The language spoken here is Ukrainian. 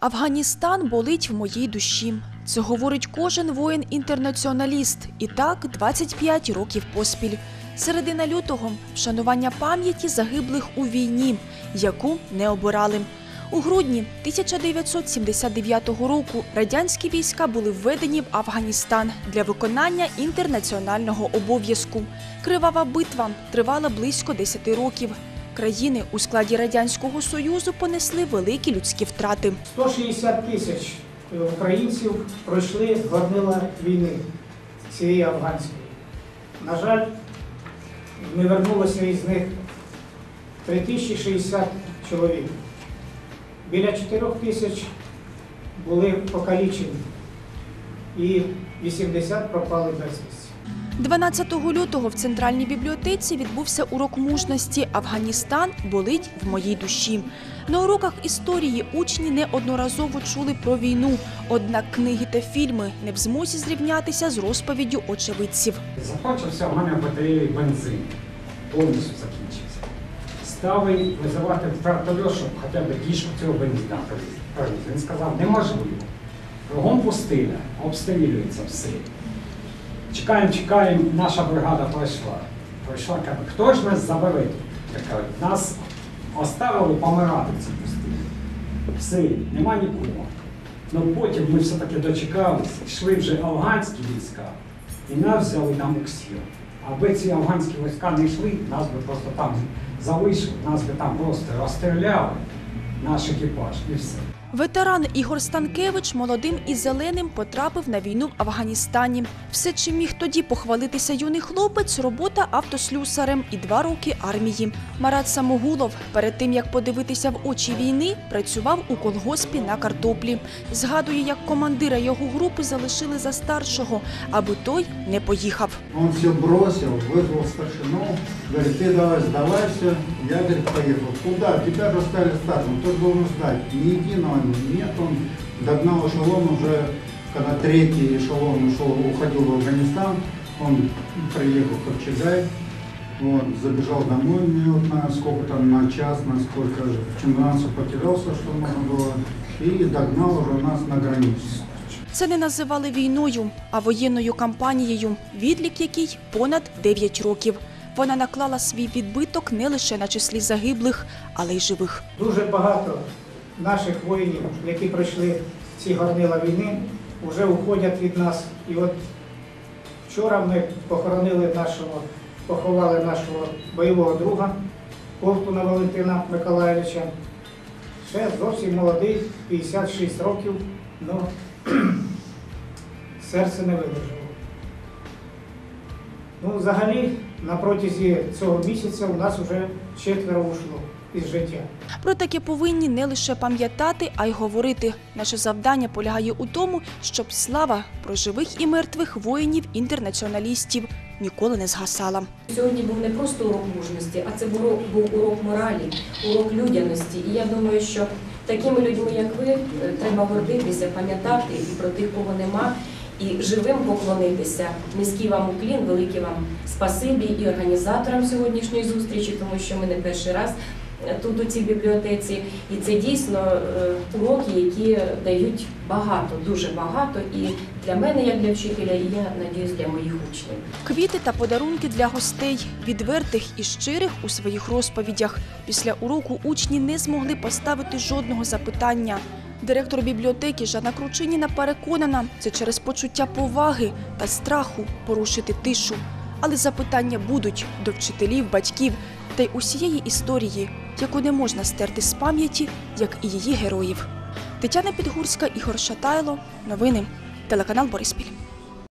Афганістан болить в моїй душі. Це говорить кожен воїн-інтернаціоналіст. І так 25 років поспіль. Середина лютого вшанування пам'яті загиблих у війні, яку не обирали. У грудні 1979 року радянські війська були введені в Афганістан для виконання інтернаціонального обов'язку. Кривава битва тривала близько 10 років. Країни у складі радянського союзу понесли великі людські втрати. 160 тисяч українців пройшли горнила війни цієї афганської. На жаль, не вернулося із них 3060 чоловік. Біля 4 тисяч були покалічені і 80 пропали безвісті. 12 лютого в центральній бібліотеці відбувся урок мужності Афганістан болить в моїй душі. На уроках історії учні неодноразово чули про війну, однак книги та фільми не в змозі зрівнятися з розповіддю очевидців. Закончився в мене батареї бензин. Повністю закінчився. Став і визивати вертольот, щоб хоча б дійшов цього бензина. Він сказав, неможливо. Кругом пустиля, обстрілюється все. Чекаємо, чекаємо, наша бригада пройшла. Пройшла, каже, хто ж нас забере? тут?» Я кажу, нас оставили помирати в цій пустині. Все, нема нікого. Ну потім ми все-таки дочекалися, йшли вже афганські війська, і нас взяли на муксір. Аби ці афганські війська не йшли, нас би просто там залишили, нас би там просто розстріляли, наш екіпаж і все. Ветеран Ігор Станкевич молодим і зеленим потрапив на війну в Афганістані. Все, чим міг тоді похвалитися юний хлопець, робота автослюсарем і два роки армії. Марат Самогулов перед тим як подивитися в очі війни, працював у колгоспі на картоплі. Згадує, як командира його групи залишили за старшого, аби той не поїхав. Он все бросил, вызвал старшину, говорит, ты давай сдавайся. Я, говорит, поехал. Куда? Тебя же стали старшим, ты должен сдать. Ни единого нет, он догнал эшелон уже, когда третий эшелон ушел, уходил в Афганистан, он приехал в Копчегай, вот, забежал домой минут на сколько там, на час, на сколько же, в Чемоданце потерялся, что можно было, и догнал уже нас на границе. Це не називали війною, а воєнною кампанією, відлік якій понад 9 років. Вона наклала свій відбиток не лише на числі загиблих, але й живих. Дуже багато наших воїнів, які пройшли ці горнила війни, вже уходять від нас. І от вчора ми похоронили нашого, поховали нашого бойового друга Ковтуна Валентина Миколаївича. Ще зовсім молодий, 56 років, але серце не видержало. Ну, взагалі, на протязі цього місяця у нас вже четверо ушло із життя. Про таке повинні не лише пам'ятати, а й говорити. Наше завдання полягає у тому, щоб слава про живих і мертвих воїнів-інтернаціоналістів ніколи не згасала. Сьогодні був не просто урок мужності, а це був урок, моралі, урок людяності. І я думаю, що такими людьми, як ви, е, треба гордитися, пам'ятати і про тих, кого нема, і живим поклонитися. Низький вам уклін, велике вам спасибі і організаторам сьогоднішньої зустрічі, тому що ми не перший раз е, тут у цій бібліотеці. І це дійсно е, уроки, які дають багато, дуже багато. І для мене, як для вчителя, і я надіюсь, для моїх учнів. Квіти та подарунки для гостей, відвертих і щирих у своїх розповідях. Після уроку учні не змогли поставити жодного запитання. Директор бібліотеки Жанна Кручиніна переконана, це через почуття поваги та страху порушити тишу. Але запитання будуть до вчителів, батьків та й усієї історії, яку не можна стерти з пам'яті, як і її героїв. Тетяна Підгурська, Ігор Шатайло. Новини. Телеканал Бориспіль.